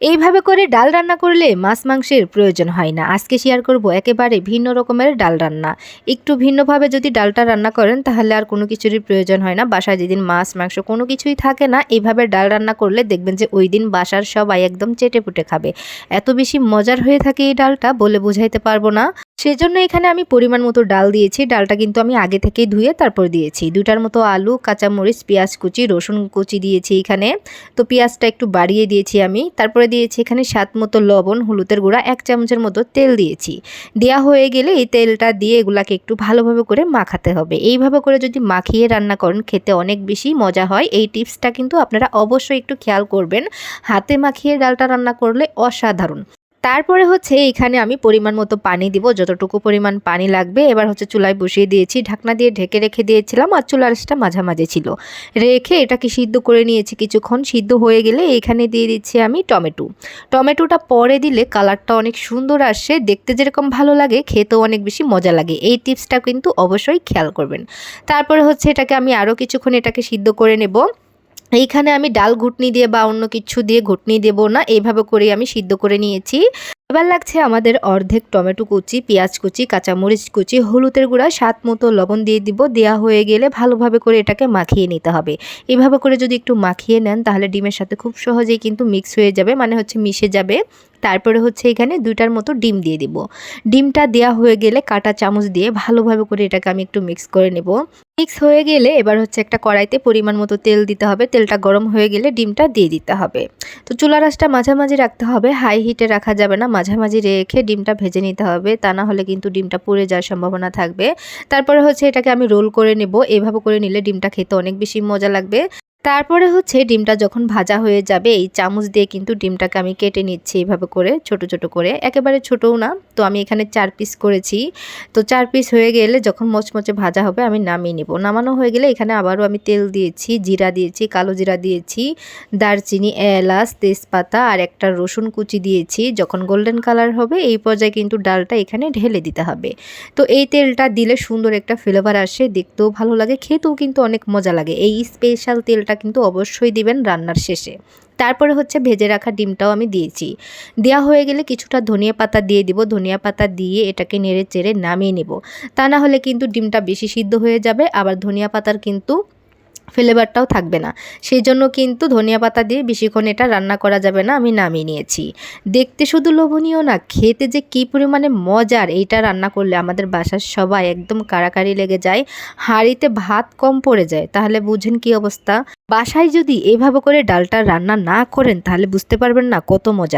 এইভাবে করে ডাল রান্না করলে মাছ মাংসের প্রয়োজন হয় না। আজকে শেয়ার করব একেবারে ভিন্ন রকমের ডাল রান্না। একটু ভিন্নভাবে যদি ডালটা রান্না করেন, তাহলে আর কোনো কিছুরই প্রয়োজন হয় না। বাসায় যেদিন মাছ, মাংস কোনো কিছুই থাকে না, এইভাবে ডাল রান্না করলে দেখবেন যে ওই দিন বাসার সবাই একদম চেটে পুটে খাবে। এত বেশি মজার হয়ে থাকে এই ডালটা বলে বোঝাইতে পারব না। সেজন্য এখানে আমি পরিমাণ মতো ডাল দিয়েছি। ডালটা কিন্তু আমি আগে থেকেই ধুয়ে তারপর দিয়েছি। দুটার মতো আলু, কাঁচামরিচ, পেঁয়াজ কুচি, রসুন কুচি দিয়েছি এখানে। তো পেঁয়াজটা একটু বাড়িয়ে দিয়েছি আমি। তারপরে দিয়েছি, এখানে স্বাদ মতো লবণ, হলুদের গুঁড়া, এক চামচের মতো তেল দিয়েছি। দেওয়া হয়ে গেলে এই তেলটা দিয়ে এগুলাকে একটু ভালোভাবে করে মাখাতে হবে। এইভাবে করে যদি মাখিয়ে রান্না করেন, খেতে অনেক বেশি মজা হয়। এই টিপসটা কিন্তু আপনারা অবশ্যই একটু খেয়াল করবেন। হাতে মাখিয়ে ডালটা রান্না করলে অসাধারণ। তারপরে হচ্ছে এখানে আমি পরিমাণ মতো পানি দিব, যতটুকু পরিমাণ পানি লাগবে। এবার হচ্ছে চুলায় বসিয়ে দিয়েছি, ঢাকনা দিয়ে ঢেকে রেখে দিয়েছিলাম আর চুলার আঁচটা মাঝামাঝি ছিল। রেখে এটাকে সিদ্ধ করে নিয়েছি কিছুক্ষণ, সিদ্ধ হয়ে গেলে এখানে দিয়ে দিচ্ছি আমি টমেটো। টমেটোটা পরে দিলে কালারটা অনেক সুন্দর আসে, দেখতে যেরকম ভালো লাগে, খেতেও অনেক বেশি মজা লাগে। এই টিপসটা কিন্তু অবশ্যই খেয়াল করবেন। তারপরে হচ্ছে এটাকে আমি আরও কিছুক্ষণ এটাকে সিদ্ধ করে নেব। এইখানে আমি ডাল ঘুটনি দিয়ে বা অন্য কিছু দিয়ে ঘুটনি দেবো না, এইভাবে করে আমি সিদ্ধ করে নিয়েছি। এবার লাগছে আমাদের অর্ধেক টমেটো কুচি, পেঁয়াজ কুচি, কাঁচামরিচ কুচি, হলুদের গুঁড়া, স্বাদ মতো লবণ দিয়ে দিব। দেওয়া হয়ে গেলে ভালোভাবে করে এটাকে মাখিয়ে নিতে হবে। এভাবে করে যদি একটু মাখিয়ে নেন তাহলে ডিমের সাথে খুব সহজেই কিন্তু মিক্স হয়ে যাবে মানে হচ্ছে মিশে যাবে। তারপরে হচ্ছে এখানে দুইটার মতো ডিম দিয়ে দিব। ডিমটা দেওয়া হয়ে গেলে কাটা চামচ দিয়ে ভালোভাবে করে এটাকে আমি একটু মিক্স করে নেব। মিক্স হয়ে গেলে এবার হচ্ছে একটা কড়াইতে পরিমাণ মতো তেল দিতে হবে। তেলটা গরম হয়ে গেলে ডিমটা দিয়ে দিতে হবে। তো চুলা রাসটা মাঝামাঝি রাখতে হবে। হাই হিটে রাখা যাবে না মাঝামাঝি রেখে ডিমটা ভেজে নিতে হবে। তা না হলে কিন্তু ডিমটা পুড়ে যাওয়ার সম্ভাবনা থাকবে। তারপরে হচ্ছে এটাকে আমি রোল করে নেব। এভাবে করে নিলে ডিমটা খেতে অনেক বেশি মজা লাগবে। তারপরে হচ্ছে ডিমটা যখন ভাজা হয়ে যাবে, এই চামচ দিয়ে কিন্তু ডিমটাকে আমি কেটে নিচ্ছি এইভাবে করে, ছোট ছোট করে। একেবারে ছোটও না, তো আমি এখানে চার পিস করেছি। তো চার পিস হয়ে গেলে যখন মচমচে ভাজা হবে আমি নামিয়ে নেব। নামানো হয়ে গেলে এখানে আবারও আমি তেল দিয়েছি, জিরা দিয়েছি, কালো জিরা দিয়েছি, দারচিনি, এলাচ, তেজপাতা আর একটা রসুন কুচি দিয়েছি। যখন গোল্ডেন কালার হবে এই পর্যায়ে কিন্তু ডালটা এখানে ঢেলে দিতে হবে। তো এই তেলটা দিলে সুন্দর একটা ফ্লেভার আসে, দেখতেও ভালো লাগে, খেতেও কিন্তু অনেক মজা লাগে। এই স্পেশাল তেলটা কিন্তু অবশ্যই দিবেন রান্নার শেষে। তারপরে হচ্ছে ভেজে রাখা ডিমটাও আমি দিয়েছি। দেওয়া হয়ে গেলে কিছুটা ধনিয়া পাতা দিয়ে দিব। ধনিয়া পাতা দিয়ে এটাকে নেড়ে চেড়ে নামিয়ে নেব। তা না হলে কিন্তু ডিমটা বেশি সিদ্ধ হয়ে যাবে। আবার ধনিয়া পাতার কিন্তু ফ্লেভারটাও থাকবে না। সেই জন্য কিন্তু ধনিয়া পাতা দিয়ে বেশিক্ষণ এটা রান্না করা যাবে না, আমি নামিয়ে নিয়েছি। দেখতে শুধু লোভনীয় না, খেতে যে কী পরিমাণে মজার এইটা রান্না করলে আমাদের বাসার সবাই একদম কাড়াকাড়ি লেগে যায়, হাঁড়িতে ভাত কম পড়ে যায়। তাহলে বুঝেন কি অবস্থা? বাসায় যদি এভাবে করে ডালটা রান্না না করেন, তাহলে বুঝতে পারবেন না কত মজার